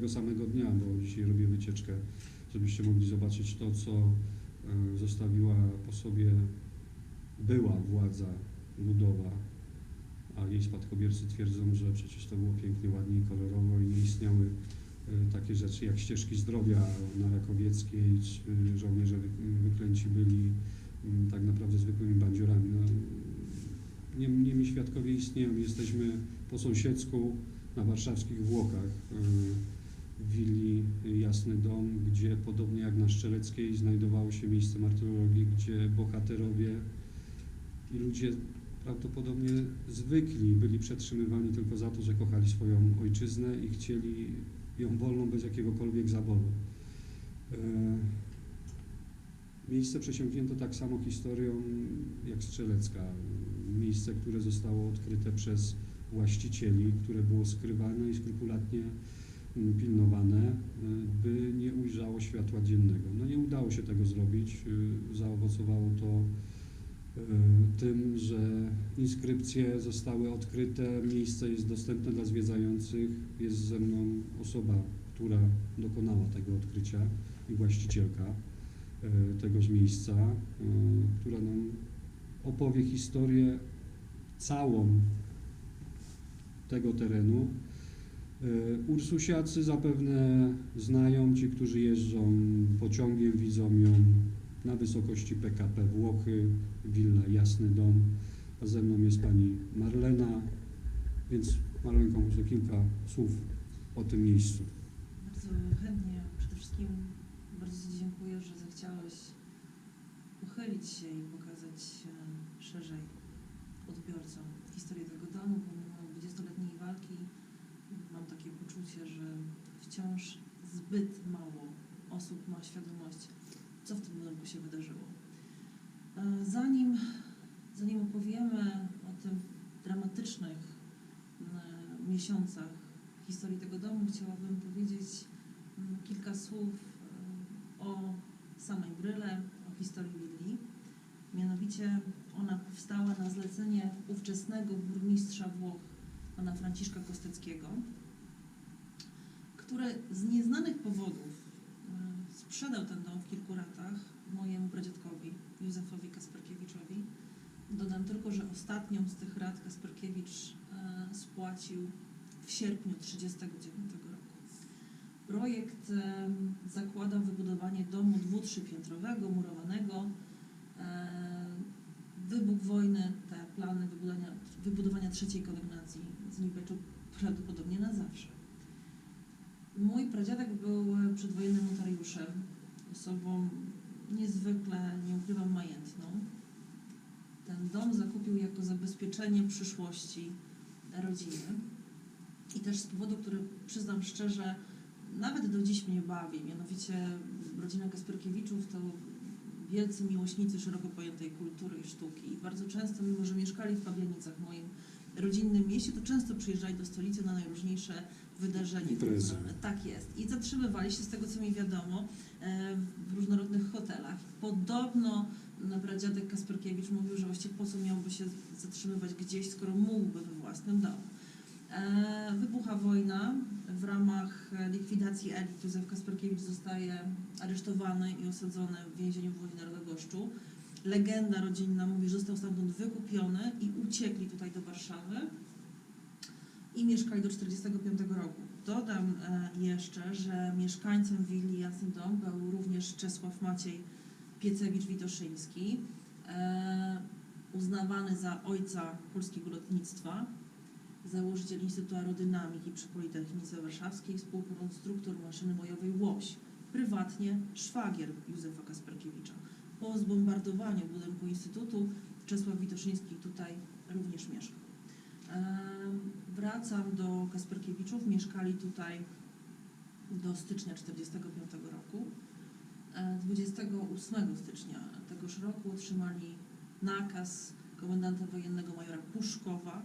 tego samego dnia, bo dzisiaj robię wycieczkę, żebyście mogli zobaczyć to, co e, zostawiła po sobie była władza ludowa, a jej spadkobiercy twierdzą, że przecież to było pięknie, ładnie i kolorowo i nie istniały e, takie rzeczy jak ścieżki zdrowia na Rakowieckiej, czy żołnierze wy- wyklęci byli tak naprawdę zwykłymi bandziorami. No, nie, niemi świadkowie istnieją, jesteśmy po sąsiedzku na warszawskich Włokach e, willi Jasny Dom, gdzie podobnie jak na Szczeleckiej znajdowało się miejsce martyrologii, gdzie bohaterowie i ludzie prawdopodobnie zwykli byli przetrzymywani tylko za to, że kochali swoją ojczyznę i chcieli ją wolną bez jakiegokolwiek zaboru. E, Miejsce przesiąknięto tak samo historią jak Strzelecka. Miejsce, które zostało odkryte przez właścicieli, które było skrywane i skrupulatnie pilnowane, y, by nie ujrzało światła dziennego. No nie udało się tego zrobić. y, Zaowocowało to y, tym, że inskrypcje zostały odkryte, miejsce jest dostępne dla zwiedzających. Jest ze mną osoba, która dokonała tego odkrycia i właścicielka tegoż miejsca, która nam opowie historię całą tego terenu. Y, Ursusiacy zapewne znają, ci, którzy jeżdżą pociągiem, widzą ją na wysokości PKP Włochy, Willa Jasny Dom, a ze mną jest pani Marlena, więc Marlenko może kilka słów o tym miejscu. Bardzo chętnie. Przede wszystkim bardzo Ci dziękuję, że zechciałeś pochylić się i pokazać e, szerzej odbiorcom historię tego domu. Wciąż zbyt mało osób ma świadomość, co w tym budynku się wydarzyło. E, Zanim, zanim opowiemy o tym dramatycznych miesiącach historii tego domu, chciałabym powiedzieć kilka słów e, o samej Bryle, o historii willi. Mianowicie ona powstała na zlecenie ówczesnego burmistrza Włoch, pana Franciszka Kosteckiego, który z nieznanych powodów e, sprzedał ten dom w kilku ratach mojemu pradziadkowi, Józefowi Kasperkiewiczowi. Dodam tylko, że ostatnią z tych rat Kasperkiewicz e, spłacił w sierpniu 1939 roku. Projekt e, zakładał wybudowanie domu dwu trzypiętrowego, murowanego. Wybuch wojny, te plany wybudowania, wybudowania trzeciej kondygnacji zniweczył prawdopodobnie na zawsze. Mój pradziadek był e, przedwojennym notariuszem, osobą niezwykle, nie ukrywam, majętną. Ten dom zakupił jako zabezpieczenie przyszłości rodziny. I też z powodu, który przyznam szczerze, nawet do dziś mnie bawi, mianowicie rodzina Kasperkiewiczów to wielcy miłośnicy szeroko pojętej kultury i sztuki. I bardzo często, mimo że mieszkali w Pabianicach, moim rodzinnym mieście, to często przyjeżdżali do stolicy na najróżniejsze wydarzenia Imprezy. Tak jest. I zatrzymywali się, z tego co mi wiadomo, e, w różnorodnych hotelach. Podobno no, pradziadek Kasperkiewicz mówił, że właściwie po co miałby się zatrzymywać gdzieś, skoro mógłby we własnym domu. E, Wybucha wojna. W ramach likwidacji elit Józef Kasperkiewicz zostaje aresztowany i osadzony w więzieniu w Łodzi na Rodogoszczu. Legenda rodzinna mówi, że został stamtąd wykupiony i uciekli tutaj do Warszawy i mieszkali do 1945 roku. Dodam e, jeszcze, że mieszkańcem willi Jasny Dom był również Czesław Maciej Piecewicz-Witoszyński, e, uznawany za ojca polskiego lotnictwa, założyciel Instytutu Aerodynamiki przy Politechnice Warszawskiej, współkonstruktor maszyny bojowej Łoś, prywatnie szwagier Józefa Kasperkiewicza. Po zbombardowaniu budynku Instytutu Czesław Witoszyński tutaj również mieszkał. Wracam do Kasperkiewiczów. Mieszkali tutaj do stycznia 1945 roku. E, 28 stycznia tegoż roku otrzymali nakaz komendanta wojennego majora Puszkowa,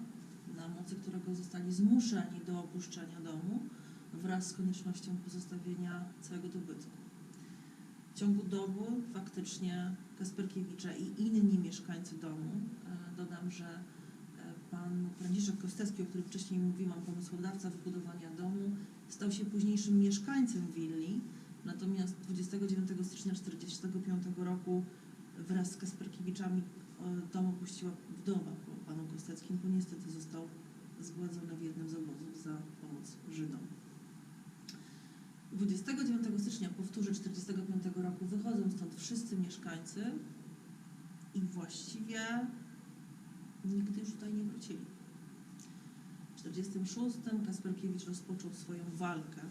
na mocy którego zostali zmuszeni do opuszczenia domu wraz z koniecznością pozostawienia całego dobytku. W ciągu doby faktycznie Kasperkiewicze i inni mieszkańcy domu, e, dodam, że e, pan Franciszek Kostecki, o którym wcześniej mówiłam, pomysłodawca wybudowania domu, stał się późniejszym mieszkańcem willi. Natomiast 29 stycznia 1945 roku wraz z Kasperkiewiczami e, dom opuściła wdowa po panu Kosteckim, bo niestety został zgładzony w jednym z obozów za pomoc Żydom. 29 stycznia, powtórzę, 1945 roku wychodzą stąd wszyscy mieszkańcy i właściwie nigdy już tutaj nie wrócili. W 1946 Kasperkiewicz rozpoczął swoją walkę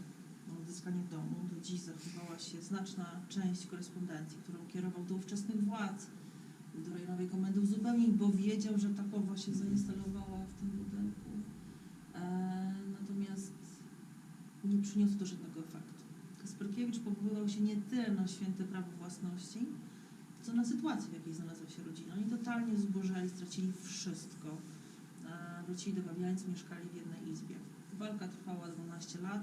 o odzyskanie domu. Do dziś zachowała się znaczna część korespondencji, którą kierował do ówczesnych władz, do rejonowej komendy uzupełnień, bo wiedział, że takowa się zainstalowała w tym budynku. E, natomiast nie przyniosło to żadnego efektu. Kasperkiewicz powoływał się nie tyle na święte prawo własności, na sytuację, w jakiej znalazła się rodzina. Oni totalnie zubożeli, stracili wszystko. E, Wrócili do Babiańc, mieszkali w jednej izbie. Walka trwała 12 lat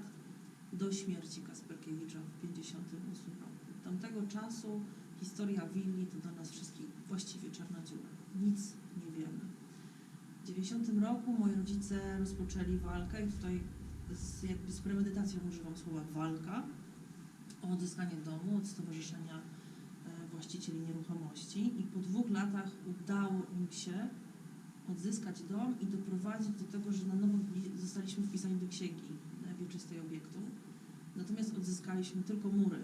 do śmierci Kasperkiewicza w 1958 roku. Od tamtego czasu historia willi to dla nas wszystkich właściwie czarna dziura. Nic nie wiemy. W 90 roku moi rodzice rozpoczęli walkę i tutaj z, jakby z premedytacją używam słowa walka o odzyskanie domu od Stowarzyszenia Właścicieli Nieruchomości i po dwóch latach udało im się odzyskać dom i doprowadzić do tego, że na nowo zostaliśmy wpisani do księgi wieczystej obiektu. Natomiast odzyskaliśmy tylko mury.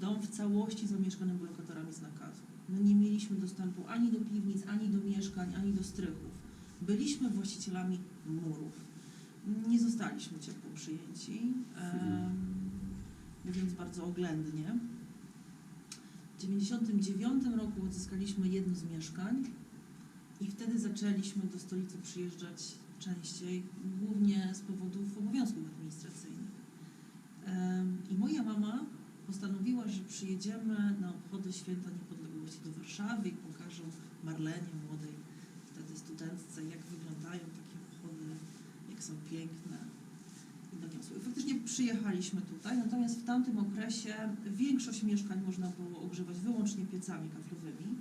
Dom w całości zamieszkany był lokatorami z nakazu. My nie mieliśmy dostępu ani do piwnic, ani do mieszkań, ani do strychów. Byliśmy właścicielami murów. Nie zostaliśmy ciepło przyjęci, mówiąc bardzo oględnie. W 1999 roku odzyskaliśmy jedno z mieszkań i wtedy zaczęliśmy do stolicy przyjeżdżać częściej, głównie z powodów obowiązków administracyjnych. I moja mama postanowiła, że przyjedziemy na obchody Święta Niepodległości do Warszawy i pokażą Marlenie, młodej wtedy studentce, jak wyglądają takie obchody, jak są piękne I faktycznie przyjechaliśmy tutaj, natomiast w tamtym okresie większość mieszkań można było ogrzewać wyłącznie piecami kaflowymi.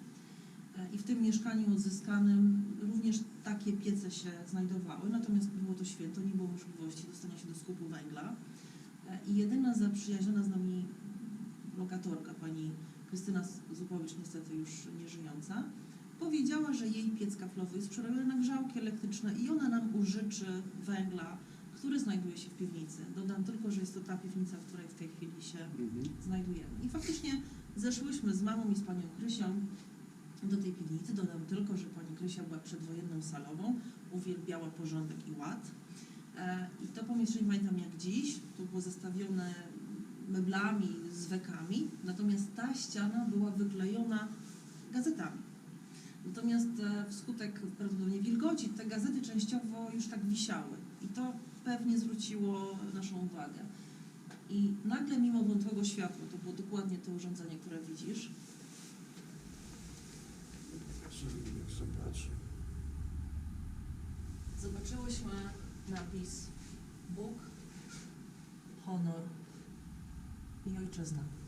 E, I w tym mieszkaniu odzyskanym również takie piece się znajdowały, natomiast było to święto, nie było możliwości dostania się do skupu węgla. E, I jedyna zaprzyjaźniona z nami lokatorka, pani Krystyna Zupowicz, niestety już nie żyjąca, powiedziała, że jej piec kaflowy jest przerobiony na grzałki elektryczne i ona nam użyczy węgla, który znajduje się w piwnicy. Dodam tylko, że jest to ta piwnica, w której w tej chwili się Mhm. znajdujemy. I faktycznie zeszłyśmy z mamą i z panią Krysią do tej piwnicy. Dodam tylko, że pani Krysia była przedwojenną salową, uwielbiała porządek i ład. E, I to pomieszczenie pamiętam jak dziś, to było zastawione meblami, zwekami, natomiast ta ściana była wyklejona gazetami. Natomiast e, wskutek prawdopodobnie wilgoci te gazety częściowo już tak wisiały i to pewnie zwróciło naszą uwagę. I nagle mimo wątłego światła, to było dokładnie to urządzenie, które widzisz, zobaczyłyśmy napis Bóg, honor i ojczyzna.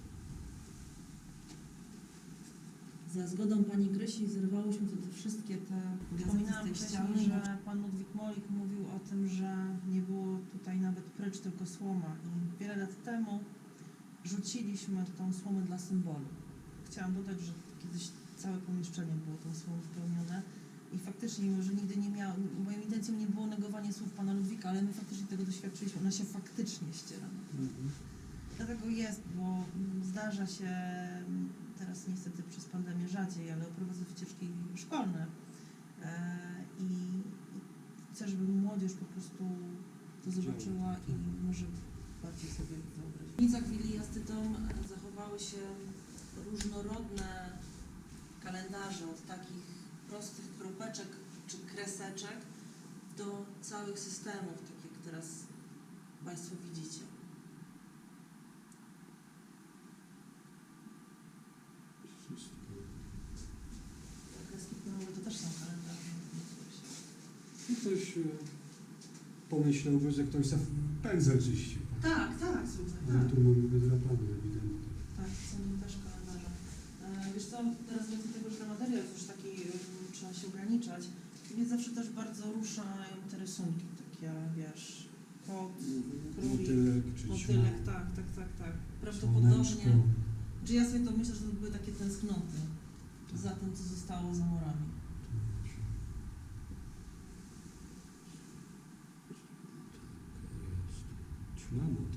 Za zgodą pani Grysi zerwałyśmy wtedy wszystkie te gazety Wspominałam z tej ściany. że pan Ludwik Molik mówił o tym, że nie było tutaj nawet prycz, tylko słoma. I wiele lat temu rzuciliśmy tą słomę dla symbolu. Chciałam dodać, że kiedyś całe pomieszczenie było tą słomą wypełnione. I faktycznie, mimo że nigdy nie miał, moją intencją nie było negowanie słów pana Ludwika, ale my faktycznie tego doświadczyliśmy. Ona się faktycznie ściera. Mhm. Dlatego jest, bo zdarza się teraz niestety przez pandemię rzadziej, ale prowadzę wycieczki szkolne e, i chcę, żeby młodzież po prostu to zobaczyła i może bardziej sobie wyobrazić. W Nicach Willi Astytom e, zachowały się różnorodne kalendarze od takich prostych kropeczek czy kreseczek do całych systemów, tak jak teraz Państwo widzicie. Wszystko. Kreski pionowe to też są kalendarze. I ktoś e, pomyślałby, że ktoś za pędzel czyści. Tak, tak, słuchaj, Ale tak. tu mamy wydrapane ewidentnie. Tak, są też kalendarze. E, wiesz co, teraz więcej tego, że ten materiał jest już taki, e, trzeba się ograniczać. Mnie zawsze też bardzo ruszają te rysunki, takie, wiesz, kot, królik, Motylek czy motylek, tak, tak, tak, tak. Prawdopodobnie. Czy ja sobie to myślę, że to były takie tęsknoty za tym, co zostało za murami.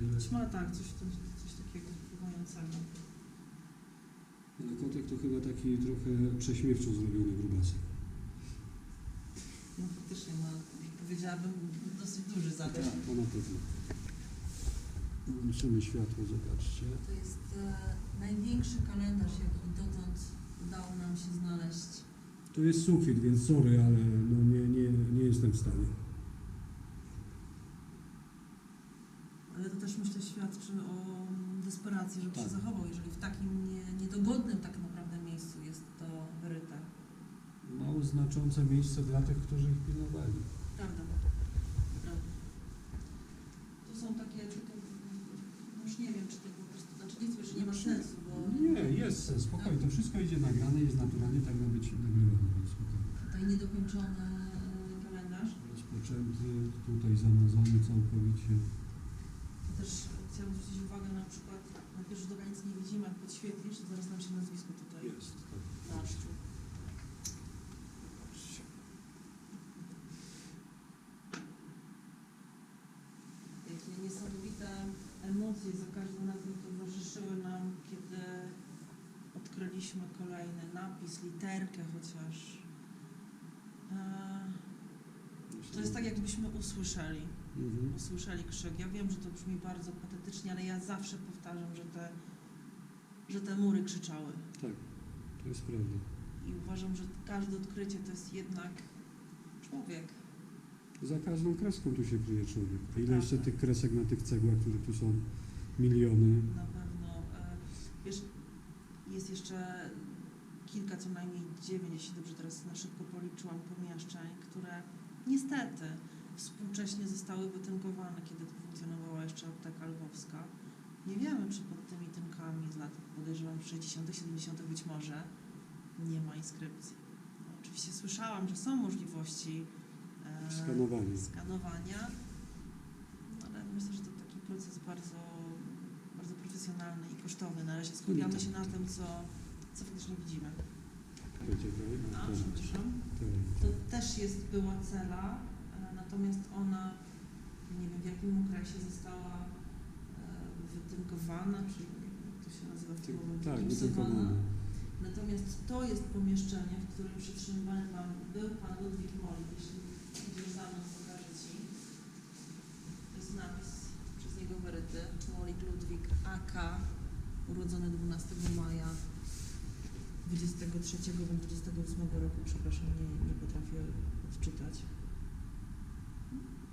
Motylek. ćma, tak, coś, coś, coś takiego wpływającego. Ale kotek to chyba taki trochę prześmiewczo zrobiony grubasek. No faktycznie ma, powiedziałabym, dosyć duży zakres. Tak, to na pewno. Włączymy światło, zobaczcie. To jest e, największy kalendarz, jaki dotąd udało nam się znaleźć. To jest sufit, więc sorry, ale no nie, nie, nie jestem w stanie. Ale to też myślę świadczy o desperacji, żeby Tak. się zachował, jeżeli w takim nie, niedogodnym tak naprawdę miejscu jest to wyryte. Mało znaczące miejsce dla tych, którzy ich pilnowali. Prawda. Prawda. To są takie, tylko, no już nie wiem, czy to po prostu, znaczy nie że nie ma sensu, bo Nie, jest sens, spokojnie. To wszystko idzie nagrane, jest naturalnie, tak ma być nagrywane, tutaj niedokończony e, kalendarz. Rozpoczęty, tutaj zamazany całkowicie. Też chciałam zwrócić uwagę na przykład, na pierwszy do nic nie widzimy, jak podświetlisz, to zaraz nam się nazwisko tutaj Jest, naszczu. Jakie niesamowite Emocje za każdym razem towarzyszyły nam, kiedy odkryliśmy kolejny napis, literkę chociaż. Eee, To jest tak, jakbyśmy usłyszeli, Mhm. usłyszeli krzyk. Ja wiem, że to brzmi bardzo patetycznie, ale ja zawsze powtarzam, że te, że te mury krzyczały. Tak, to jest prawda. I uważam, że każde odkrycie to jest jednak człowiek. Za każdą kreską tu się kryje człowiek. A ile Tak. jeszcze tych kresek na tych cegłach, które tu są miliony. Na pewno. E, wiesz, jest jeszcze kilka, co najmniej dziewięć, jeśli dobrze teraz na szybko policzyłam, pomieszczeń, które niestety współcześnie zostały wytynkowane, kiedy funkcjonowała jeszcze apteka lwowska. Nie wiemy, czy pod tymi tynkami z lat, podejrzewam, 60., 70. być może, nie ma inskrypcji. No, oczywiście słyszałam, że są możliwości e, Skanowanie. skanowania, no, ale myślę, że to taki proces bardzo, bardzo profesjonalny i kosztowny. Na razie skupiamy się na tym, co, co faktycznie widzimy. A, a, tak, przepraszam. tak. To też jest była cela, natomiast ona, nie wiem w jakim okresie została e, wytynkowana, czy jak to się nazywa w tym Ty- momencie, Tak, gipsowana. wytynkowane. Natomiast to jest pomieszczenie, w którym przetrzymywany pan, był pan Ludwik Molik. Jeśli idziesz za mną, pokażę Ci. To jest napis przez niego wyryty. Molik Ludwik AK, urodzony 12 maja 23 bądź 28 roku, przepraszam, nie, nie potrafię odczytać.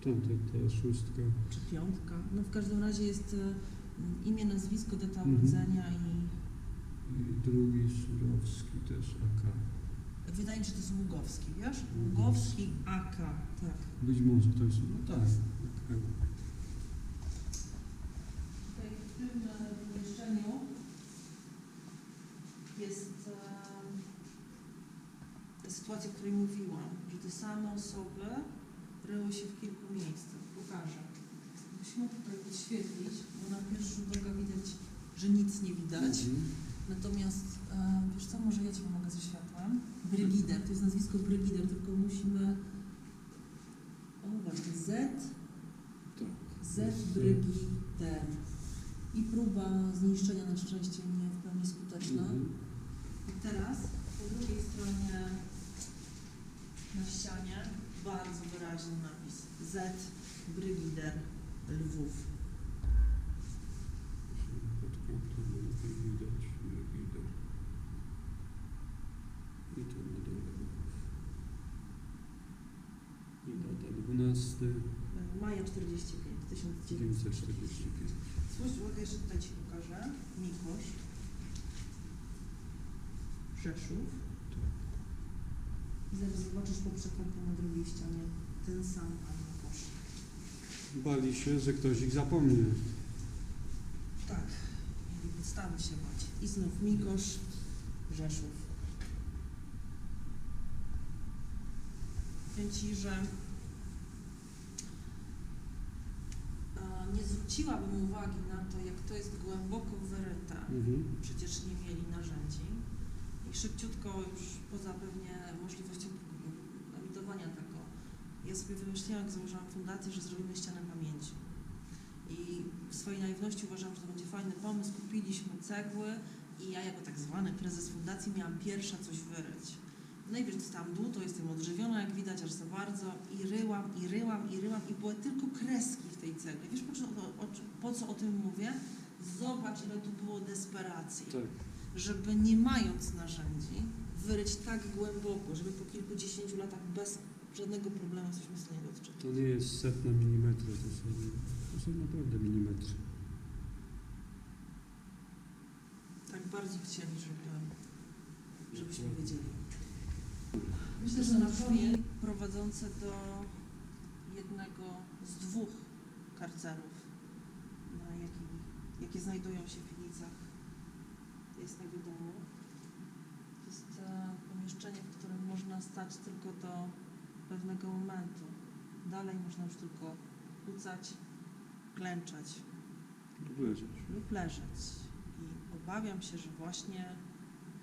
To, to, to szóstka. Czy piątka? No w każdym razie jest e, imię, nazwisko, data Mhm. urodzenia i I drugi Surowski też AK. wydaje mi się, że to jest Ługowski, wiesz? Ługowski. Ługowski AK, tak. Być może to jest. No tak. AK. Tutaj w tym e, pomieszczeniu jest e, sytuacja, o której mówiłam, że te same osoby ryły się w kilku miejscach. Pokażę. Musimy tutaj podświetlić, bo na pierwszy rzut oka widać, że nic nie widać. Mhm. Natomiast, e, wiesz co, może ja Ci pomogę ze światłem. Brygider, to jest nazwisko Brygider, tylko musimy... O, właśnie, Z, Tak. Z Brygider. I próba zniszczenia na szczęście nie w pełni skuteczna. Mhm. I teraz po drugiej stronie na ścianie bardzo wyraźny napis Z Brygider Lwów. Pod kątem lepiej widać. Widać. I na dole. I data 12 Maja 45, 1945. 945. Spójrz, uwaga, jeszcze tutaj Ci pokażę. Mikosz. Rzeszów. I zaraz zobaczysz po przekątnie na drugiej ścianie ten sam pan Mikosz. Bali się, że ktoś ich zapomnie. Tak, mieli podstawy się bać. I znów Mikosz, Rzeszów. powiem Ci, że nie zwróciłabym uwagi na to, jak to jest głęboko wyryte. Mhm. Przecież nie mieli narzędzi. I szybciutko już poza pewnie możliwością emitowania tego, ja sobie wymyśliłam, jak założyłam fundację, że zrobimy ścianę pamięci. I w swojej naiwności uważam, że to będzie fajny pomysł. Kupiliśmy cegły i ja jako tak zwany prezes fundacji miałam pierwsza coś wyryć. Najpierw dostałam dłuto, jestem odżywiona, jak widać, aż za bardzo i ryłam, i ryłam, i ryłam i były tylko kreski w tej cegli. Wiesz, po co, o, o, po co o tym mówię? Zobacz, ile tu było desperacji Tak. Żeby nie mając narzędzi, wyryć tak głęboko, żeby po kilkudziesięciu latach bez żadnego problemu jesteśmy w stanie go odczytać. To nie jest setne milimetry, to są, to są naprawdę milimetry. Tak bardzo chcieli, żeby, żebyśmy wiedzieli. Myślę, że napoje prowadzące do jednego z dwóch karcerów, na jaki, jakie znajdują się w Pilicach Jasnego Domu. To jest pomieszczenie, w którym można stać tylko do pewnego momentu. Dalej można już tylko kucać, klęczać Powiedzieć. lub leżeć. I obawiam się, że właśnie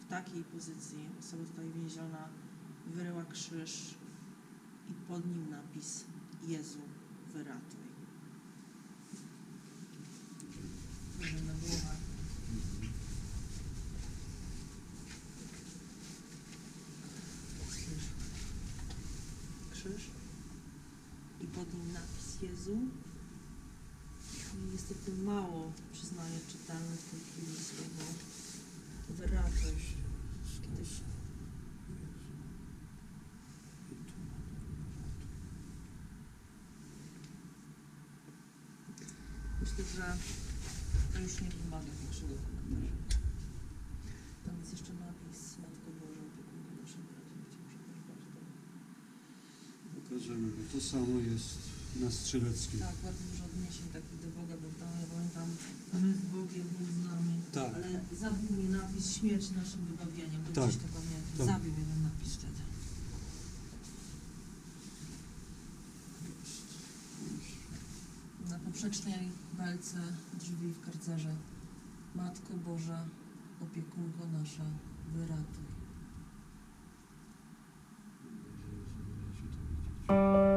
w takiej pozycji osoba tutaj więziona wyryła krzyż i pod nim napis Jezu, wyratuj. Na głowę. Krzyż. Krzyż. I pod nim napis Jezu, niestety mało, przyznaję, czytelne w tej chwili słowo wyratuj. Kiedyś myślę, że to już nie wymaga większego komentarza. Tam jest jeszcze napis Matko Boża, opiekunko naszego rodziny. Myślę, że też bardzo. To samo jest na Strzeleckim. Tak, bardzo dużo odniesień takich do Boga, bo tam ja pamiętam, on jest Bogiem, Bóg z nami. Tak. Ale zabił mnie napis śmierć naszym wybawieniem, bo Tak, gdzieś to pamiętam. tak. Zabił mnie ten napis wtedy. Na poprzecznej belce drzwi w karcerze. Matko Boża, opiekunko nasza, wyratuj. Thank you.